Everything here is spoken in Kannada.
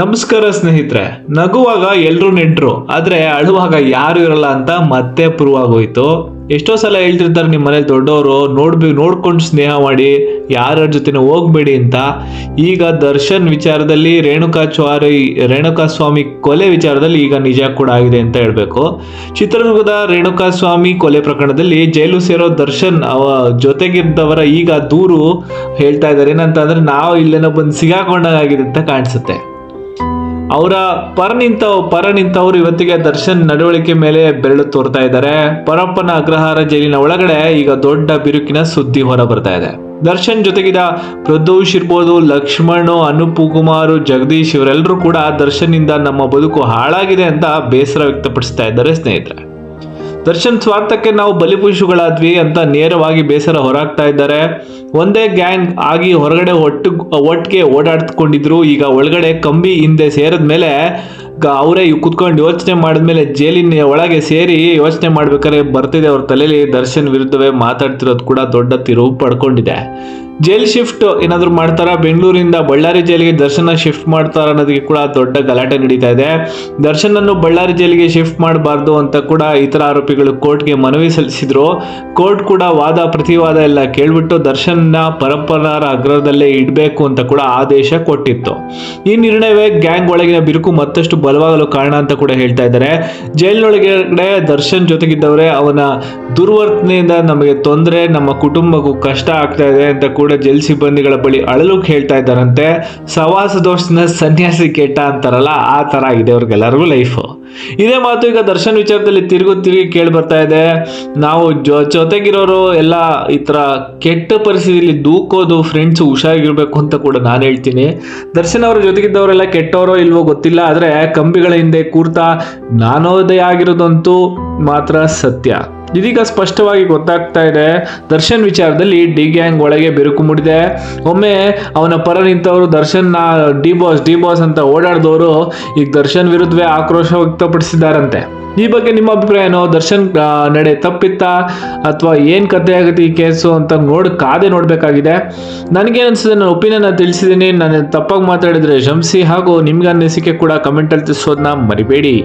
ನಮಸ್ಕಾರ ಸ್ನೇಹಿತರೆ, ನಗುವಾಗ ಎಲ್ರು ನೆಂಟ್ರು, ಆದ್ರೆ ಅಳುವಾಗ ಯಾರು ಇರಲ್ಲ ಅಂತ ಮತ್ತೆ ಪ್ರೂವ್ ಆಗೋಯ್ತು. ಎಷ್ಟೋ ಸಲ ಹೇಳ್ತಿರ್ತಾರೆ ನಿಮ್ಮ ಮನೇಲಿ ದೊಡ್ಡವರು, ನೋಡ್ಬಿ, ನೋಡ್ಕೊಂಡು ಸ್ನೇಹ ಮಾಡಿ ಯಾರ ಜೊತೆನೂ ಹೋಗ್ಬೇಡಿ ಅಂತ. ಈಗ ದರ್ಶನ್ ವಿಚಾರದಲ್ಲಿ ರೇಣುಕಾಚಾರಿ ರೇಣುಕಾ ಸ್ವಾಮಿ ಕೊಲೆ ವಿಚಾರದಲ್ಲಿ ಈಗ ನಿಜ ಕೂಡ ಆಗಿದೆ ಅಂತ ಹೇಳಬೇಕು. ಚಿತ್ರದುರ್ಗದ ರೇಣುಕಾ ಸ್ವಾಮಿ ಕೊಲೆ ಪ್ರಕರಣದಲ್ಲಿ ಜೈಲು ಸೇರೋ ದರ್ಶನ್ ಅವ ಜೊತೆಗಿದ್ದವರ ಈಗ ದೂರು ಹೇಳ್ತಾ ಇದ್ದಾರೆ, ಏನಂತಂದ್ರೆ ನಾವು ಇಲ್ಲೇನೋ ಬಂದು ಸಿಗಾಕೊಂಡಾಗಿದೆ ಅಂತ ಕಾಣಿಸುತ್ತೆ. ಅವರ ಪರ ನಿಂತ, ಪರ ನಿಂತವ್ರು ಇವತ್ತಿಗೆ ದರ್ಶನ್ ನಡವಳಿಕೆ ಮೇಲೆ ಬೆರಳು ತೋರ್ತಾ ಇದ್ದಾರೆ. ಪರಪ್ಪನ ಅಗ್ರಹಾರ ಜೈಲಿನ ಒಳಗಡೆ ಈಗ ದೊಡ್ಡ ಬಿರುಕಿನ ಸುದ್ದಿ ಹೊರ ಬರ್ತಾ ಇದೆ. ದರ್ಶನ್ ಜೊತೆಗಿದ ಪ್ರದೋಷ್ ಇರ್ಬೋದು, ಲಕ್ಷ್ಮಣ್, ಅನುಪ್ ಕುಮಾರ್, ಜಗದೀಶ್, ಇವರೆಲ್ಲರೂ ಕೂಡ ದರ್ಶನ್ನಿಂದ ನಮ್ಮ ಬದುಕು ಹಾಳಾಗಿದೆ ಅಂತ ಬೇಸರ ವ್ಯಕ್ತಪಡಿಸ್ತಾ ಇದ್ದಾರೆ ಸ್ನೇಹಿತರೆ. ದರ್ಶನ್ ಸ್ವಾರ್ಥಕ್ಕೆ ನಾವು ಬಲಿಪುಷುಗಳಾದ್ವಿ ಅಂತ ನೇರವಾಗಿ ಬೇಸರ ಹೊರಾಗ್ತಾ ಇದ್ದಾರೆ. ಒಂದೇ ಗ್ಯಾಂಗ್ ಆಗಿ ಹೊರಗಡೆ ಒಟ್ಟು, ಒಟ್ಟಿಗೆ ಓಡಾಡ್ಕೊಂಡಿದ್ರು ಈಗ ಒಳಗಡೆ ಕಂಬಿ ಹಿಂದೆ ಸೇರಿದ ಮೇಲೆ ಅವರೇ ಕುತ್ಕೊಂಡು ಯೋಚನೆ ಮಾಡಿದ್ಮೇಲೆ ಜೈಲಿನ ಒಳಗೆ ಸೇರಿ ಯೋಚನೆ ಮಾಡ್ಬೇಕಾದ್ರೆ ಬರ್ತಿದೆ ಅವ್ರ ತಲೆಯಲ್ಲಿ ದರ್ಶನ್ ವಿರುದ್ಧವೇ ಮಾತಾಡ್ತಿರೋದು ಕೂಡ ದೊಡ್ಡ ತಿರುವು ಪಡ್ಕೊಂಡಿದೆ. ಜೈಲ್ ಶಿಫ್ಟ್ ಏನಾದ್ರು ಮಾಡ್ತಾರಾ? ಬೆಂಗಳೂರಿಂದ ಬಳ್ಳಾರಿ ಜೈಲಿಗೆ ದರ್ಶನ ಶಿಫ್ಟ್ ಮಾಡ್ತಾರ ಅನ್ನೋದಕ್ಕೆ ಕೂಡ ದೊಡ್ಡ ಗಲಾಟೆ ನಡೀತಾ ಇದೆ. ದರ್ಶನ್ ಅನ್ನು ಬಳ್ಳಾರಿ ಜೈಲಿಗೆ ಶಿಫ್ಟ್ ಮಾಡಬಾರ್ದು ಅಂತ ಕೂಡ ಇತರ ಆರೋಪಿಗಳು ಕೋರ್ಟ್ಗೆ ಮನವಿ ಸಲ್ಲಿಸಿದ್ರು. ಕೋರ್ಟ್ ಕೂಡ ವಾದ, ಪ್ರತಿವಾದ ಎಲ್ಲ ಕೇಳ್ಬಿಟ್ಟು ದರ್ಶನ್ನ ಪರಂಪರಾರ ಅಗ್ರದಲ್ಲೇ ಇಡಬೇಕು ಅಂತ ಕೂಡ ಆದೇಶ ಕೊಟ್ಟಿತ್ತು. ಈ ನಿರ್ಣಯವೇ ಗ್ಯಾಂಗ್ ಒಳಗಿನ ಬಿರುಕು ಮತ್ತಷ್ಟು ಬಲವಾಗಲು ಕಾರಣ ಅಂತ ಕೂಡ ಹೇಳ್ತಾ ಇದ್ದಾರೆ. ಜೈಲಿನೊಳಗಡೆ ದರ್ಶನ್ ಜೊತೆಗಿದ್ದವರೇ ಅವನ ದುರ್ವರ್ತನೆಯಿಂದ ನಮಗೆ ತೊಂದರೆ, ನಮ್ಮ ಕುಟುಂಬಕ್ಕೂ ಕಷ್ಟ ಆಗ್ತಾ ಇದೆ ಅಂತ ಜೈಲ್ ಸಿಬ್ಬಂದಿಗಳ ಬಳಿ ಅಳಲು ಹೇಳ್ತಾ ಇದ್ದಾರಂತೆ. ಸವಾಸ ದೋಷನ ಸನ್ಯಾಸಿ ಕೆಟ್ಟ ಅಂತಾರಲ್ಲ, ಆ ತರ ಇದೆ ಅವ್ರಿಗೆಲ್ಲರಿಗೂ ಲೈಫ್ ಇದೇ ಮಾತು ಈಗ ದರ್ಶನ್ ವಿಚಾರದಲ್ಲಿ ತಿರುಗು ತಿರುಗಿ ಕೇಳಿ ಬರ್ತಾ ಇದೆ. ನಾವು ಜೊ, ಜೊತೆಗಿರೋರು ಎಲ್ಲ ಈ ತರ ಕೆಟ್ಟ ಪರಿಸ್ಥಿತಿಯಲ್ಲಿ ದೂಕೋದು ಫ್ರೆಂಡ್ಸ್ ಹುಷಾರಾಗಿರ್ಬೇಕು ಅಂತ ಕೂಡ ನಾನು ಹೇಳ್ತೀನಿ. ದರ್ಶನ್ ಅವರ ಜೊತೆಗಿದ್ದವರೆಲ್ಲ ಕೆಟ್ಟವರೋ ಇಲ್ವೋ ಗೊತ್ತಿಲ್ಲ, ಆದ್ರೆ ಕಂಬಿಗಳ ಹಿಂದೆ ಕೂರ್ತಾ ನಾನೋದಯ ಆಗಿರೋದಂತೂ ಮಾತ್ರ ಸತ್ಯ. ಇದೀಗ ಸ್ಪಷ್ಟವಾಗಿ ಗೊತ್ತಾಗ್ತಾ ಇದೆ, ದರ್ಶನ್ ವಿಚಾರದಲ್ಲಿ ಡಿ ಗ್ಯಾಂಗ್ ಒಳಗೆ ಬಿರುಕು ಮೂಡಿದೆ. ಒಮ್ಮೆ ಅವನ ಪರ ನಿಂತವರು Darshan D boss D boss ಅಂತ ಓಡಾಡಿದವರು ಈಗ ದರ್ಶನ್ ವಿರುದ್ಧವೇ ಆಕ್ರೋಶ ವ್ಯಕ್ತಪಡಿಸಿದ್ದಾರಂತೆ. ಈ ಬಗ್ಗೆ ನಿಮ್ಮ ಅಭಿಪ್ರಾಯ ಏನು? ದರ್ಶನ್ ನಡೆ ತಪ್ಪಿತ್ತ? ಅಥವಾ ಏನು ಕತೆ ಆಗುತ್ತೆ ಈ ಕೇಸು ಅಂತ ನೋಡಿ, ಕಾದೆ ನೋಡಬೇಕಾಗಿದೆ. ನನಗೇನು ಅನ್ಸುತ್ತೆ ನನ್ನ ಒಪಿನಿಯನ್ ತಿಳಿಸಿದ್ದೀನಿ. ನಾನು ತಪ್ಪಾಗಿ ಮಾತಾಡಿದ್ರೆ ಶಂಸಿ ಹಾಗೂ ನಿಮ್ಗೆ ಅನ್ನಿಸಿಕೆ ಕೂಡ ಕಮೆಂಟಲ್ಲಿ ತಿಳಿಸೋದನ್ನ ಮರಿಬೇಡಿ.